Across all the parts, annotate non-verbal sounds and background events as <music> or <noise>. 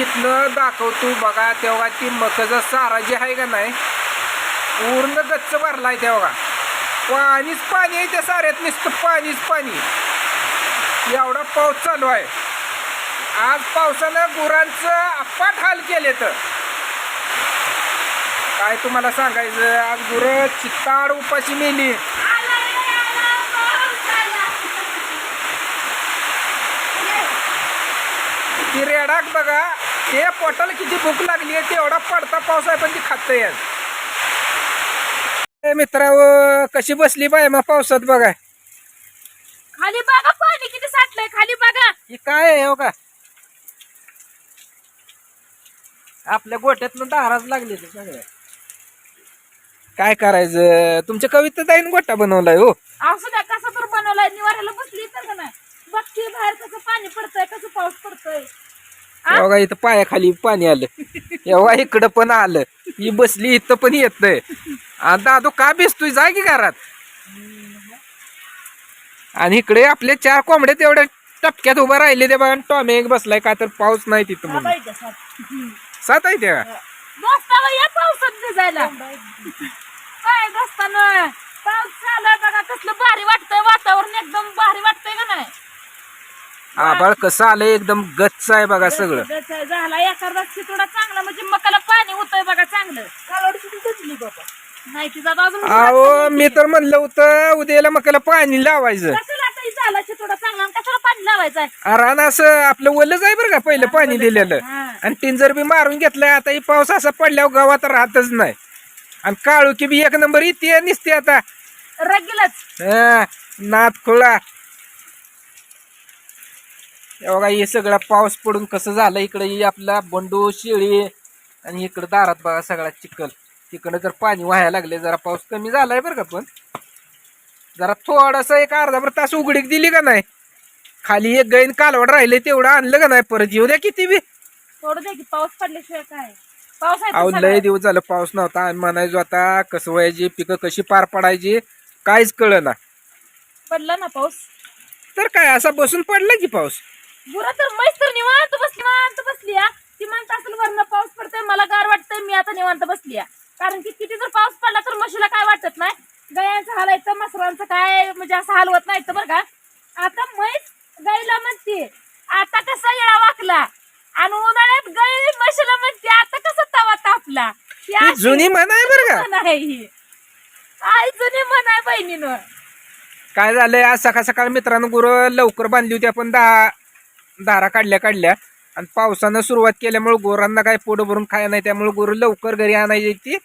इथनं दाखवतो बघा तेव्हा ती मकचा सारा जी आहे का नाही पूर्ण गच्च भरलाय तेव्हा. पाणीच पाणी आहे त्या साऱ्यात नुसतं पाणीच पाणी. एवढा पाऊस चालू आहे. आज पावसानं गुरांचं अपाट हाल केले तर काय तुम्हाला सांगायचं आज गुरं चित्ताड उपाशी मेली. ती रेडाक बघा ते पोटाला किती भूक लागली आहे तेवढा पडता पाऊस आहे पण ती खात मित्रा कशी बसली बाय मग पावसात बघा. खाली बघा पाणी किती साठलंय खाली बघा. ही काय आहे हो का? आपल्या गोट्यातनं दाराच लागले ते सगळ्या काय करायचं? तुमच्या कवितेत आहे गोटा बनवलाय हो. असू द्या कसं तर बनवलाय निवारायला बसली तर का नाही? बघते बाहेर कसं पाणी पडतंय कसं पाऊस पडतोय? एवढा इथं पायाखाली पाणी आलं. एवढा इकडं पण आलं. ही बसली इथं पण येतंय आणि दादू का बेसतोय जा की घरात. आणि इकडे आपले चार कोंबडे तेवढ्या टपक्यात उभा राहिले ते बघा टॉमे एक बसलाय का तर पाऊस नाही तिथं हा म्हणून बाई जसा. सात आहे त्या. या पावसात भिजायला. काय पाऊस झाला बघा कसलं भारी वाटतंय वातावरण एकदम भारी वाटतंय का नाही? आबाळ कसं आलंय एकदम गच्च आहे बघा सगळं. झाला. एखादा थोडा चांगला म्हणजे मकाला पाणी होतंय बघा चांगलं. बाबा? नाही तिचा अहो मी तर म्हणलं होतं उद्याला मकाला पाणी लावायचं. कशाला आता झाला थोडा चांगला? आणि कशाला पाणी लावायचं रान असं आपलं ओलच आहे बरं का पहिलं पाणी दिलेलं. हा. आणि टिंजर बी मारून घेतलंय आता ही पाऊस असा पडल्यावर गावात राहतच नाही. आणि काळू की बी एक नंबर इथे निसते आता. रगीलच. हा, नाद खुळा बघा हे सगळा पाऊस पडून कसं झालं इकडे ही आपला बंडू शेळी आणि इकडं दारात बघा सगळा चिखल. तिकडं जर पाणी व्हायला लागले जरा पाऊस कमी झालाय बरं का पण. जरा थोडासा एक अर्धा भर तास उघडीक दिली का नाही? खाली एक गैन कालवड राहिले तेवढं आणलं का नाही परत? येऊ द्या किती बी. थोडं द्या की पाऊस पडल्याशिवाय काय? पाऊस आहे अहो तर लय. दिवस झालं पाऊस नव्हता. आणि म्हणायचो आता कसं व्हायची पिकं कशी पार पडायची काहीच कळ ना पडला ना पाऊस? तर काय असा बसून पडला की पाऊस? बुरा तर मैस तर निवांत बसली निवांत बसली ती म्हणत असेल वरनं पाऊस पडतोय मला गार वाटतंय मी आता निवांत बसली कारण की किती जर पाऊस पडला तर म्हशीला काय वाटत नाही? गायांचं हालायचं मसरांचं काय म्हणजे असं हलवत नाही तर बरं का? आता म्हैस गाईला म्हणते आता कसा येळा वाकला? आणि उन्हाळ्यात गाई म्हशीला म्हणते आता कसा तवा तापला? ही ही जुनी म्हण आहे बरं का? आहे ही. आई जुनी म्हण आहे बहिणीनं. काय झालंय आज सकाळ सकाळ मित्रांनो गुरं लवकर बांधली होती आपण दहा दारा काढल्या काढल्या. आणि पावसानं सुरुवात केल्यामुळे गुरांना काय पोटं भरून खाय नाही त्यामुळे गुरं लवकर घरी आणायची ती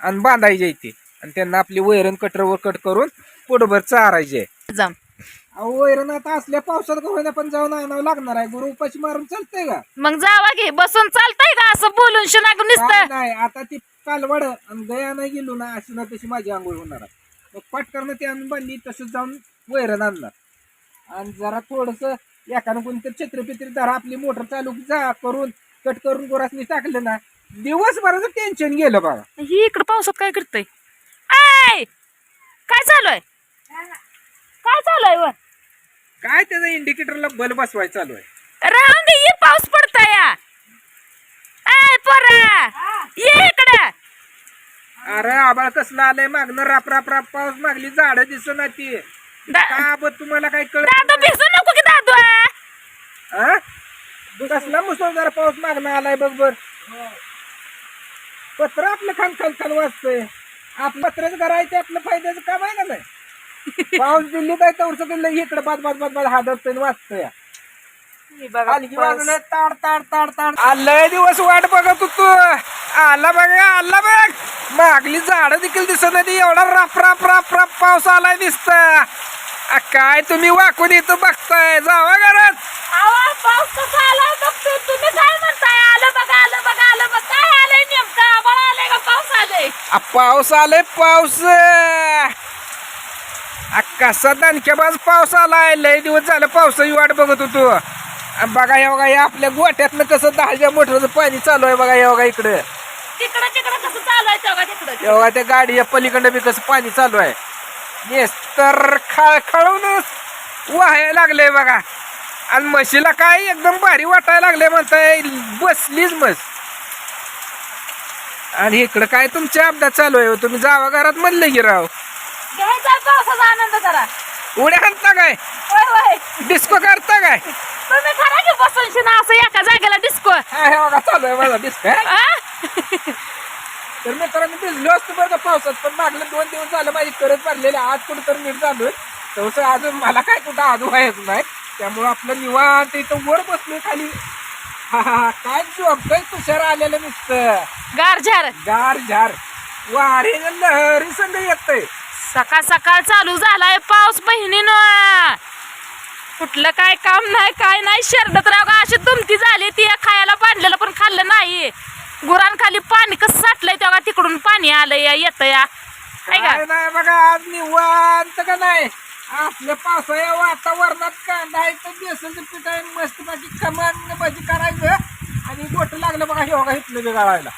आणि बांधायची ती. आणि त्यांना आपली वैरण कटरवर कट करून पोटभर चारायचे जाम अहो वैरण आता असल्या पावसात का होईना पण जाऊन आणावं लागणार आहे. गुरु उपाशी मारून चालतंय का? मग जावा घे बसून चालतंय का? असं बोलून शिनाग काय नुसतं. नाही आता ती कालवड आणि गया नाही गेलो ना अशी ना तशी माझी आंघोळ होणार आहे. मग पटकन ती आणून बांधली तसंच जाऊन वैरण आणणार. आणि जरा थोडस एखादं कोणतरी छत्रपित्री जरा आपली मोटर चालू जा करून कट करून गोरासनी टाकलं ना दिवसभराचं टेन्शन गेलं बघा ही इकडं पावसात काय करतय? आय काय चालू आहे काय चालू आहे वर? काय त्याचं इंडिकेटरला बल बसवायचं चालू आहे? राहून दे ये पाऊस पडतोय या. आय पोरा ये इकडं. अरे आबाळ कसलं आलंय मागणं? राप राप राप पाऊस मागली झाडं दिसत ना ती. दा- का बघ तुम्हाला काय कळत दादू भिजू नको की हा? कसला मुसळधार पाऊस मागणं आलाय बघ बर. पत्र आपलं खान खान वाचतंय आपलं पत्रच करायचं आपलं फायद्याचं काम आहे का नाही. पाऊस दिल्ली काय तेवढं दिलं इकडे बाद बाद बाद बाद हादरतोय वाचतोय ताड ताड ताड ताड. आलंय दिवस वाट बघत होतो. आला बघ आला बघ. मागली झाडं देखील दिसत नाही एवढा राप राप राप राप पाऊस आलाय दिसत काय तुम्ही वाकून इथं बघताय? जावा घरात. पाऊस कसा आला बघतो तुम्ही काय म्हणताय? आलं बघा आलं बघा आलं बघ. काय आलंय नेमकं? आभाळ आलंय का? पाऊस आलंय? आ, पाऊस आलाय पाऊस. आ, कसा दणक्याबाज पाऊस आलाय? लय दिवस झालं पावसाची वाट बघत होतो. आ, बघा हे बघा या आपल्या गोठ्यातनं कसं दहाच्या मोटरचं पाणी चालू आहे बघा हे बघा इकडे. तिकडं तिकडं कसं चालू आहे तेव्हा तिकडं? बघा त्या गाडीच्या पलीकडं बी कसं पाणी चालू आहे. तर खळखळून वाहायला लागलंय बघा. आणि म्हशीला काय एकदम भारी वाटायला लागले म्हणताय. बसलीच मस आणि इकडं काय तुमच्या अपघात चालू आहे हो? तुम्ही जावा घरात म्हणलं की राव. घ्यायचा पावसाचा आनंद करा. उड्या आणता काय? होय होय. डिस्को करता काय? तुम्ही करा की बसून शिना असं एका जागेला डिस्को. हा, हे बघा चालू आहे माझा डिस्को तर मित्रांनो भिजलो असतो बरं का पावसात पण मागलं दोन दिवस झालं माझी करत भरलेली आज कुठं तर नीट झालोय. तसं अजून मला काय कुठं आजू व्हायचं नाही. त्यामुळं आपलं निवांत इथं वर बसलोय खाली. हा हा हा, काय झोपतोय तुषार आलेलं नुसतं. गारझार गार झार. वारे लहरी संग येतय. सकाळ सकाळ चालू झालाय पाऊस बहिणीनं. कुठलं काय काम नाही काय नाही. शर्ट तर अगं अशी तुमती झाली ती. खायला बांधलेलं पण खाल्लं नाही. गुरांखाली पाणी कसं साठलंय तेव्हा तिकडून पाणी आलं या येतं या का? काय नाही बघा आज निवांत का नाही? आपल्या पावसाळ्या वातावरणात कांदा आहे तर बेसनचं पीठ आहे मस्त बाकी कमान भाजी करायचं. आणि गोट लागलं बघा हे बघा इथलं बिघाडायला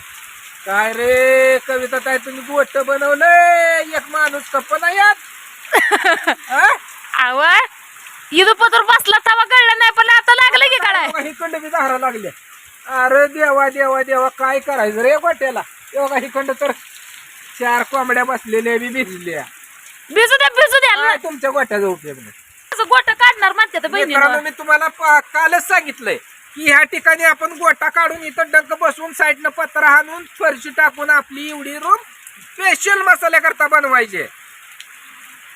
काय रे कविता काय तुम्ही गोट बनवलंय. एक माणूस कपना यात. <laughs> हा? आव इदुपत्र बसला तवा कळलं नाही पण आता लागलं की बघा, हिकडं बी धारा लागल्या अरे देवा देवा देवा काय करायचं रे गोट्याला हे बघा हिकडं तर चार कोंबड्या बसलेल्या बी भिजल्या. भिजू द्या भिजू तुमच्या गोट्याचा उपयोग नाही? गोट काढणार म्हणते तर मित्रांनो बहिणी मी तुम्हाला पा- कालच सांगितलंय की ह्या ठिकाणी आपण गोटा काढून इथं डंक बसवून साईडनं पत्रा हाणून फरशी टाकून आपली एवढी रूम स्पेशल मसाल्या करता बनवायचे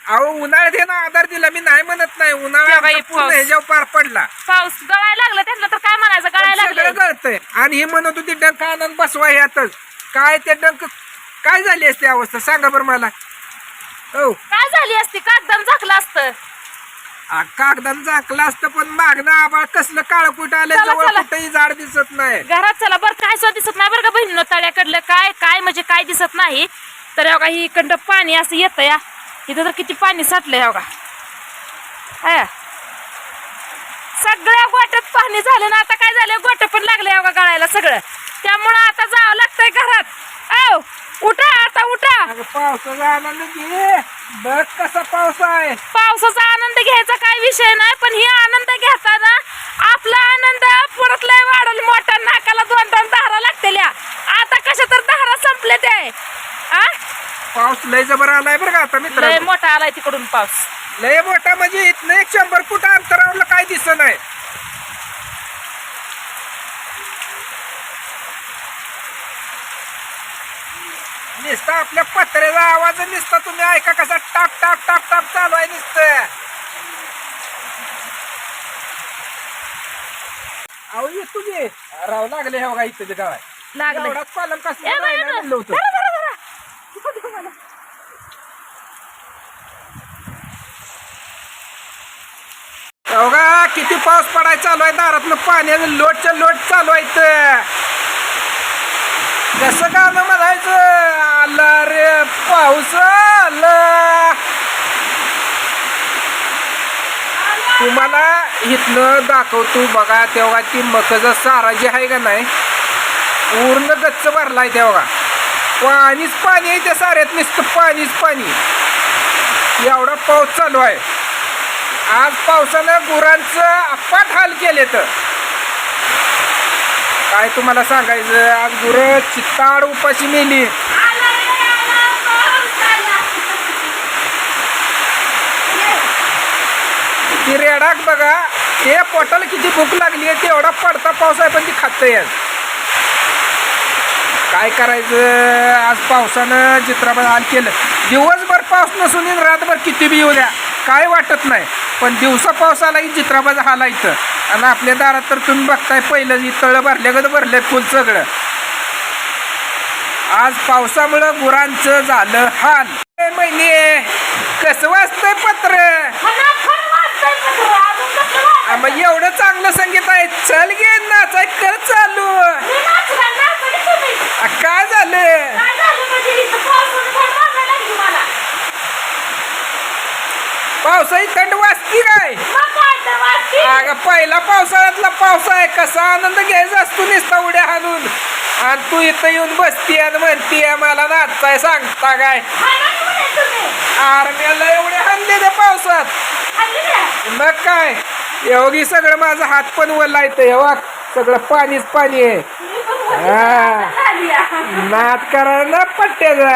अहो उन्हाळ्यात हे ना आधार दिला. मी नाही म्हणत नाही. उन्हाळ्यात एक पूर्ण पाऊस. ह्याच्यावर पार पडला. पाऊस गळायला लागला त्यांना तर काय म्हणायचं? गळायला सगळं लागलं. कळतंय आणि हे म्हणत होती डंक आणून बसवा ह्यातच. काय ते डंक काय झाली असते अवस्था? सांगा बरं मला. हो. काय झाली असती? कागदान झाकलं असतं. आ, कागदान झाकलं असतं पण मागणं आबाळ कसलं काळ कुठं आलं? चला, जवळ चला. कुठंही झाड दिसत नाही. घरात चला बरं काय सुद्धा दिसत नाही बरं का बहिणीनं तळ्याकडलं. काय काय म्हणजे काय दिसत नाही. तर बघा ही इकडं पाणी असं येतं या. इथं तर किती पाणी साठलंय बघा. हा. सगळ्या गोट्यात पाणी झालं ना आता काय झालं गोट पण लागले बघा गळायला सगळं त्यामुळं आता जावं लागतंय घरात औ उठा आता उठा अगं पावसाचा आनंद घे. बघ कसा पाऊस आहे. पावसाचा आनंद घ्यायचा काय विषय नाही पण ही आनंद घेताना आपला आनंद परत लय वाढल. मोठ्या नाकाला दोन दोन धारा लागतेल्या. आता कशा तर धारा संपले ते आ? पाऊस लय जबर आलाय बरं का आता लय मित्र मोठा आलाय तिकडून पाऊस. लय मोठा म्हणजे इथनं एक शंभर फूट अंतरावरला काय दिसत नाही. नुसता आपल्या पत्र्याचा आवाज नुसता तुम्ही ऐका कसा टाप टाप टाप टाप चालू आहे नुसतं. अहो ये राव लागले हे बघा इथं गावात. लागले. एवढाच पालन कसं ए बाई, राहिलं म्हणलं होतं. धरा, धरा, धरा. बघा किती पाऊस पडायला चालू आहे दारातलं पाण्याचं लोटच्या लोट चालू आहे इथं. कसं गाणं म्हणायचं? आला रे पाऊस आला. तुम्हाला इथनं दाखवतो बघा तेव्हा ती मकचा सारा जी आहे का नाही? पूर्ण गच्च भरलाय तेव्हा. पाणीच पाणी आहे त्या साऱ्यात नुसतं पाणीच पाणी. एवढा पाऊस चालू आहे. आज पावसानं गुरांचं अपाट हाल केले तर काय तुम्हाला सांगायचं? आज गुरं चित्ताड उपाशी मेली. ती रेडाक बघा ते पोटाला किती भूक लागली आहे तेवढा पडता पाऊस आहे पण ती खात आज काय करायचं? आज पावसानं चित्राबाद हाल केलं. दिवसभर पाऊस नसून रातभर किती बी येऊ द्या. काय वाटत नाही. पण दिवसा पाऊस आला की चित्राबाज हालायचं इथं. आणि आपल्या दारात तर तुम्ही बघताय पहिलं तळं भरले गत भरले फुल सगळं. आज पावसामुळं गुरांचं झालं हाल. महिने कसं वाचतंय पत्र? मग एवढं चांगलं संगीत आहे चल गे नाचाय कर चालू मी नाचला, नाचली तुम्ही. आ, काय झालं काय झालं म्हणजे इथं पावसानं थंड वाजायला लागली मला. पावसाळी थंड वाजती काय मग काय तर वाजती? अगं पहिला पावसाळ्यातला पाऊस आहे कसा आनंद घ्यायचा असतो नुसता उड्या हाणून आणि तू इथं येऊन बसती आणि म्हणतीय मला नाचाय सांगता काय. आर्म्याला एवढे हाणले त्या पावसात? मग काय एवढी सगळं माझं हात पण वल्ला येतं एवढा सगळं पाणीच पाणी आहे मी पण हा. झाली आहे. नाद करा ना पट्ट्याचा